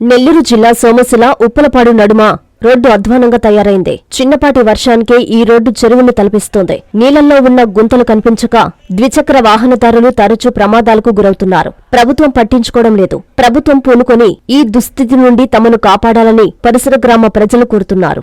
నెల్లూరు జిల్లా సోమశిల ఉప్పలపాడు నడుమ రోడ్డు అధ్వానంగా తయారైంది. చిన్నపాటి వర్షానికే ఈ రోడ్డు చెరువును తలపిస్తోంది. నీళ్ళలో ఉన్న గుంతలు కనిపించక ద్విచక్ర వాహనదారులు తరచూ ప్రమాదాలకు గురవుతున్నారు. ప్రభుత్వం పట్టించుకోవడం లేదు. ప్రభుత్వం పూనుకొని ఈ దుస్థితి నుండి తమను కాపాడాలని పరిసర గ్రామ ప్రజలు కోరుతున్నారు.